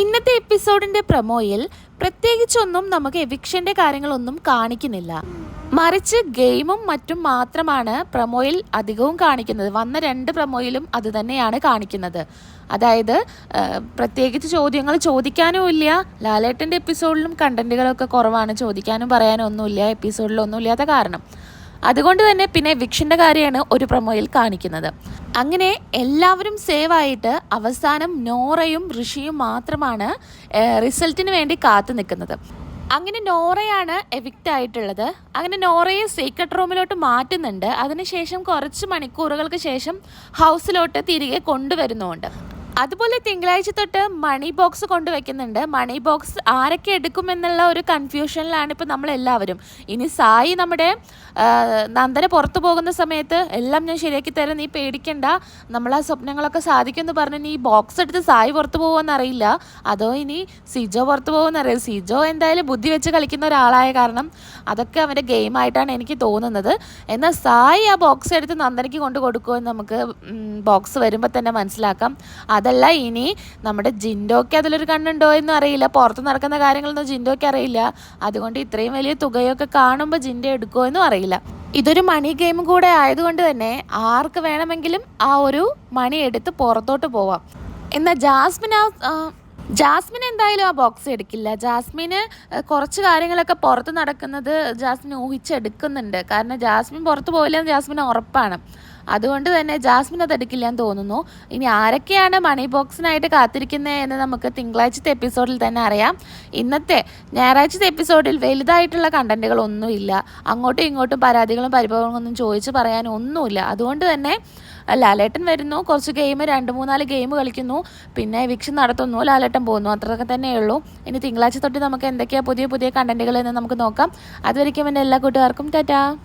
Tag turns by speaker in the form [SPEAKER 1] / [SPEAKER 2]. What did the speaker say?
[SPEAKER 1] ഇന്നത്തെ എപ്പിസോഡിന്റെ പ്രൊമോയിൽ പ്രത്യേകിച്ചൊന്നും നമുക്ക് എവിക്ഷന്റെ കാര്യങ്ങളൊന്നും കാണിക്കുന്നില്ല. മറിച്ച് ഗെയിമും മറ്റും മാത്രമാണ് പ്രൊമോയിൽ അധികവും കാണിക്കുന്നത്. വന്ന രണ്ട് പ്രൊമോയിലും അത് തന്നെയാണ് കാണിക്കുന്നത്. അതായത് പ്രത്യേകിച്ച് ചോദ്യങ്ങൾ ചോദിക്കാനും ഇല്ല. ലാലേട്ടന്റെ എപ്പിസോഡിലും കണ്ടന്റുകളൊക്കെ കുറവാണ്. ചോദിക്കാനും പറയാനും ഒന്നുമില്ല. എപ്പിസോഡിലൊന്നും ഇല്ലാത്ത കാരണം. അതുകൊണ്ട് തന്നെ പിന്നെ വിക്ഷന്റെ കാര്യമാണ് ഒരു പ്രൊമോയിൽ കാണിക്കുന്നത്. അങ്ങനെ എല്ലാവരും സേവ് ആയിട്ട് അവസാനം നോറയും ഋഷിയും മാത്രമാണ് റിസൾട്ടിന് വേണ്ടി കാത്തു നിൽക്കുന്നത്. അങ്ങനെ നോറയാണ് എവിക്റ്റ് ആയിട്ടുള്ളത്. അങ്ങനെ നോറയെ സീക്രട്ട് റൂമിലോട്ട് മാറ്റുന്നുണ്ട്. അതിനുശേഷം കുറച്ച് മണിക്കൂറുകൾക്ക് ശേഷം ഹൗസിലോട്ട് തിരികെ കൊണ്ടുവരുന്നുമുണ്ട് അതുപോലെ തിങ്കളാഴ്ച തൊട്ട് മണി ബോക്സ് കൊണ്ടുവയ്ക്കുന്നുണ്ട്. മണി ബോക്സ് ആരൊക്കെ എടുക്കുമെന്നുള്ള ഒരു കൺഫ്യൂഷനിലാണ് ഇപ്പോൾ നമ്മളെല്ലാവരും. ഇനി സായി നമ്മുടെ നന്ദന പുറത്തു പോകുന്ന സമയത്ത് എല്ലാം ഞാൻ ശരിയാക്കി തരാം നീ പേടിക്കണ്ട. നമ്മൾ ആ സ്വപ്നങ്ങളൊക്കെ സാധിക്കുമെന്ന് പറഞ്ഞു നീ ബോക്സ് എടുത്ത് സായി പുറത്തു പോകുമെന്ന് അറിയില്ല. അതോ ഇനി സിജോ പുറത്തു പോകുമെന്ന് അറിയില്ല. സിജോ എന്തായാലും ബുദ്ധി വെച്ച് കളിക്കുന്ന ഒരാളായ കാരണം അതൊക്കെ അവന്റെ ഗെയിമായിട്ടാണ് എനിക്ക് തോന്നുന്നത്. എന്നാൽ സായി ആ ബോക്സ് എടുത്ത് നന്ദനയ്ക്ക് കൊണ്ടു കൊടുക്കുമെന്ന് നമുക്ക് ബോക്സ് വരുമ്പോൾ തന്നെ മനസ്സിലാക്കാം. അതല്ല ഇനി നമ്മുടെ ജിൻഡോയ്ക്ക് അതിലൊരു കണ്ണുണ്ടോ എന്ന് അറിയില്ല. പുറത്ത് നടക്കുന്ന കാര്യങ്ങളൊന്നും ജിൻഡോയ്ക്ക് അറിയില്ല. അതുകൊണ്ട് ഇത്രയും വലിയ തുകയൊക്കെ കാണുമ്പോൾ ജിൻഡോ എടുക്കുമോ എന്നും അറിയില്ല. ഇതൊരു മണി ഗെയിം കൂടെ ആയതുകൊണ്ട് തന്നെ ആർക്ക് വേണമെങ്കിലും ആ ഒരു മണി എടുത്ത് പുറത്തോട്ട് പോവാം. എന്നാൽ ജാസ്മിൻ ആ ജാസ്മിൻ എന്തായാലും ആ ബോക്സ് എടുക്കില്ല. ജാസ്മിന് കുറച്ച് കാര്യങ്ങളൊക്കെ പുറത്ത് നടക്കുന്നത് ജാസ്മിൻ ഊഹിച്ചെടുക്കുന്നുണ്ട്. കാരണം ജാസ്മിൻ പുറത്ത് പോയില്ലെന്ന് ജാസ്മിന് ഉറപ്പാണ്. അതുകൊണ്ട് തന്നെ ജാസ്മിൻ അത് എടുക്കില്ല എന്ന് തോന്നുന്നു. ഇനി ആരൊക്കെയാണ് മണി ബോക്സിനായിട്ട് കാത്തിരിക്കുന്നത് എന്ന് നമുക്ക് തിങ്കളാഴ്ചത്തെ എപ്പിസോഡിൽ തന്നെ അറിയാം. ഇന്നത്തെ ഞായറാഴ്ചത്തെ എപ്പിസോഡിൽ വലുതായിട്ടുള്ള കണ്ടന്റുകളൊന്നുമില്ല അങ്ങോട്ടും ഇങ്ങോട്ടും പരാതികളും പരിഭവങ്ങളൊന്നും ചോദിച്ച് പറയാൻ ഒന്നുമില്ല അതുകൊണ്ട് തന്നെ ലാലേട്ടൻ വരുന്നു. കുറച്ച് ഗെയിം രണ്ട് മൂന്നാൽ ഗെയിം കളിക്കുന്നു. പിന്നെ വിക്ഷൻ നടത്തുന്നു. ലാലേട്ടൻ പോകുന്നു. അത്രയൊക്കെ തന്നെയുള്ളൂ. ഇനി തിങ്കളാഴ്ച തൊട്ട് നമുക്ക് എന്തൊക്കെയാണ് പുതിയ പുതിയ കണ്ടന്റുകൾ എന്ന് നമുക്ക് നോക്കാം. അതുവരയ്ക്കും എന്റെ എല്ലാ കൂട്ടുകാർക്കും ടാറ്റാ.